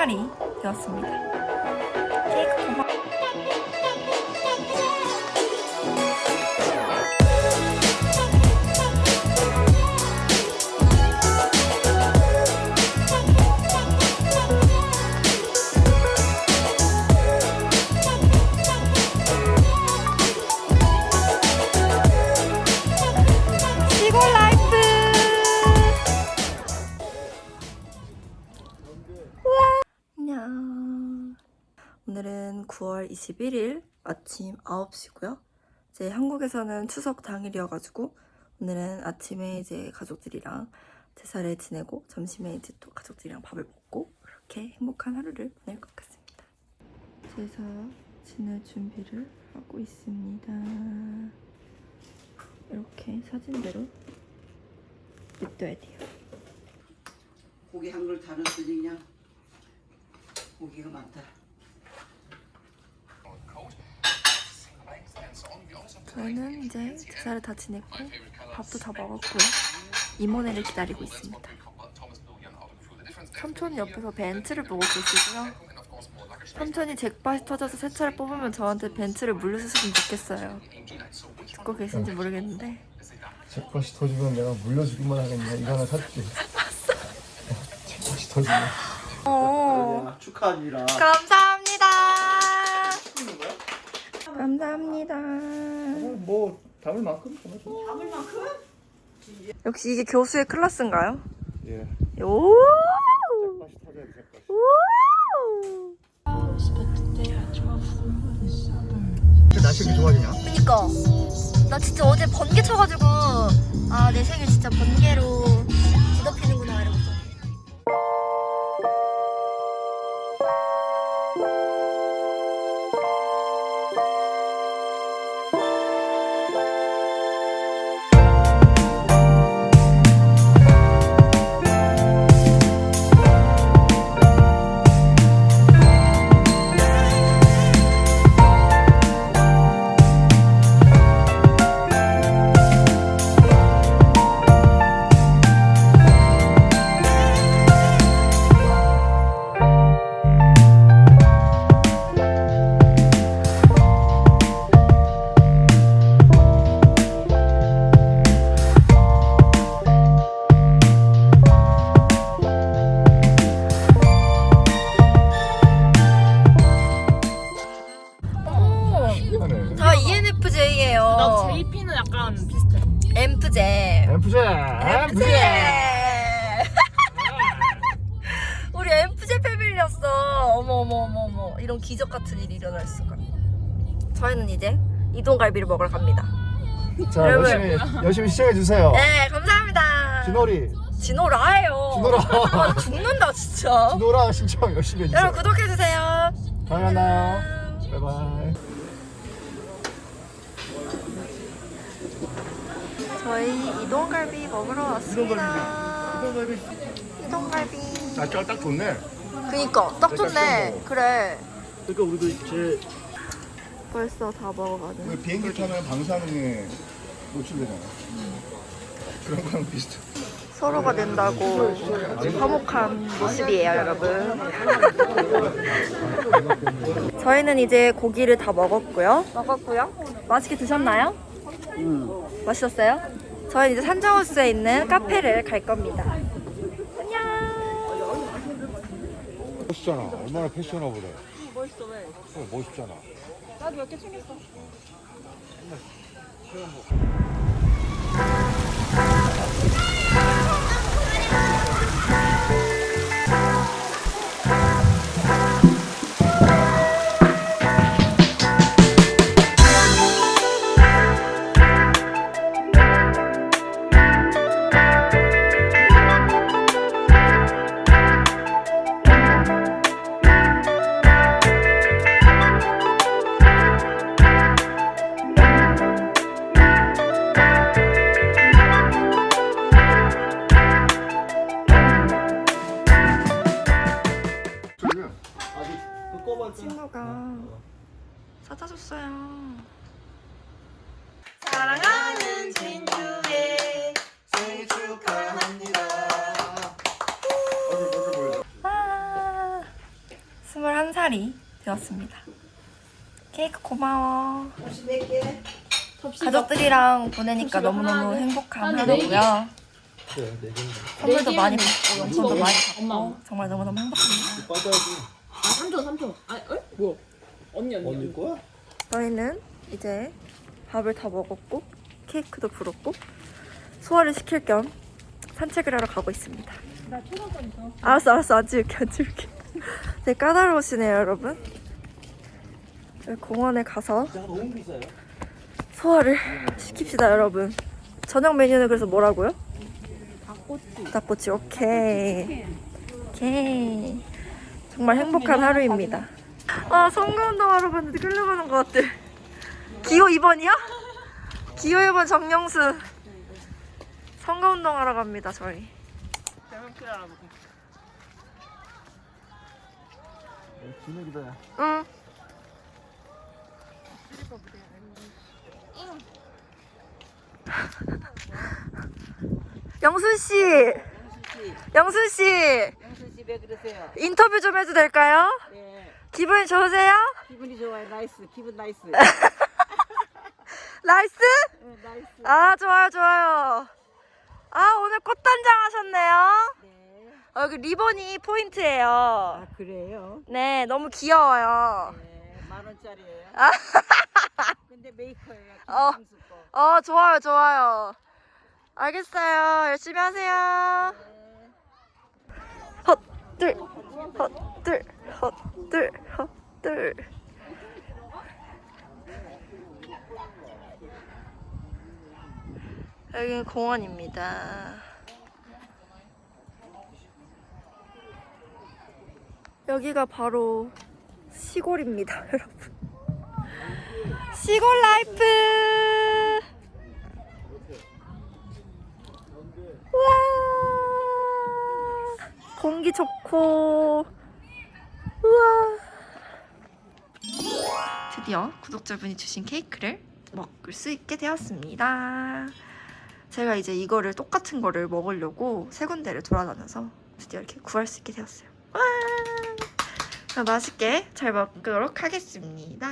생활이 되었습니다. 오늘은 9월 21일 아침 9시고요. 이제 한국에서는 추석 당일이어가지고 오늘은 아침에 이제 가족들이랑 제사를 지내고 점심에 이제 또 가족들이랑 밥을 먹고 그렇게 행복한 하루를 보낼 것 같습니다. 제사 지낼 준비를 하고 있습니다. 이렇게 사진대로 냅둬야 돼요. 고기 한 그릇 다 넣었으니 고기가 많다. 저희는 이제 제사를 다 지냈고 밥도 다 먹었고요. 이모네를 기다리고 있습니다. 삼촌 옆에서 벤츠를 보고 계시고요. 삼촌이 잭팟이 터져서 새 차를 뽑으면 저한테 벤츠를 물려주시면 좋겠어요. 듣고 계신지 모르겠는데 잭팟이 터지면 내가 물려주기만 하겠네. 이거 하나 사줄게. 잭팟이 터지면. 어 축하합니다. 감사합니다. 감사합니다. 뭐 담을 만큼 역시 이게 교수의 클래스인가요? 예. 오! 잭팟이 터져야 돼. 잭팟이. 오! 날씨 이렇게 좋아지냐? 그니까 나 진짜 어제 번개 쳐가지고 아 내 생일 진짜 번개로 엠프제. 엠프제 우리 엠프제 패밀리였어 어머 어머 어머 어머 이런 기적 같은 일이 일어날 수가 저희는 이제 이동갈비를 먹으러 갑니다 자 여러분. 열심히 열심히 시청해 주세요. 네 감사합니다 진호리, 진호라예요 진호라. 아, 죽는다 진짜 진호라 신청 열심히 해 주세요. 여러분 구독해주세요 다음에 만나요. 바이바이. 저희 이동갈비 먹으러 왔습니다 이동갈비 아딱 딱 좋네. 그니까 딱 좋네 그래 그러니까 우리도 제 벌써 다 먹어가지고 비행기 타면 방사능에 노출되잖아. 그런 거랑 비슷해. 서로가 된다고 화목한 모습이에요, 여러분. 저희는 이제 고기를 다 먹었고요. 먹었고요. 맛있게 드셨나요? 응. 맛있었어요? 저희는 이제 산정호수에 있는 카페를 갈 겁니다. 안녕. 멋있잖아. 얼마나 패셔너블해. 멋있어 왜? 어, 멋있잖아. 나도 몇 개 챙겼어. 친구가 사다 줬어요. 사랑하는 진주의 생일 축하합니다. 아, 살이 되었습니다. 케이크 고마워. 혹시 몇 개? 가족들이랑 보내니까 접시가 너무너무 하나, 행복한 네 하루고요. 그래 네 선물도 네 많이 받고 용돈도 많이 엄마. 받고 정말 너무너무 행복합니다. 빠져야지 아 3초 3초. 아 에? 뭐야? 언니 언니. 언니 거야? 저희는 이제 밥을 다 먹었고 케이크도 불었고 소화를 시킬 겸 산책을 하러 가고 있습니다. 나 초등학생 더. 알았어 알았어 안 지울게 안 지울게. 되게 까다로우시네요 여러분. 공원에 가서 너무 비싸요 소화를 시킵시다 여러분. 저녁 메뉴는 그래서 뭐라고요? 닭꼬치. 닭꼬치 오케이 오케이 정말 행복한 하루입니다. 아 성가운동 하러 갔는데 끌려가는 것 같아. 기호 2번이야? 기호 2번 정영수. 성가운동 하러 갑니다 저희. 응. 영순 씨 영순씨! 영순 씨 왜 그러세요? 인터뷰 좀 해도 될까요? 네. 기분이 좋으세요? 기분이 좋아요. 나이스. 기분 나이스. 나이스? 응, 나이스. 아 좋아요 좋아요 아 오늘 꽃단장 하셨네요 네. 어, 여기 리본이 포인트예요 아 그래요? 네 너무 귀여워요 네. 만 원짜리예요. 아. 근데 메이커예요. 어. 김승수 거. 어 좋아요 좋아요 알겠어요 열심히 하세요 네. 헛들 헛들 헛들 헛들 여기는 공원입니다. 여기가 바로 시골입니다 여러분. 시골 라이프! 우와 공기 좋고. 우와. 드디어 구독자분이 주신 케이크를 먹을 수 있게 되었습니다. 제가 이제 이거를 똑같은 거를 먹으려고 세 군데를 돌아다녀서 드디어 이렇게 구할 수 있게 되었어요. 와. 맛있게 잘 먹도록 하겠습니다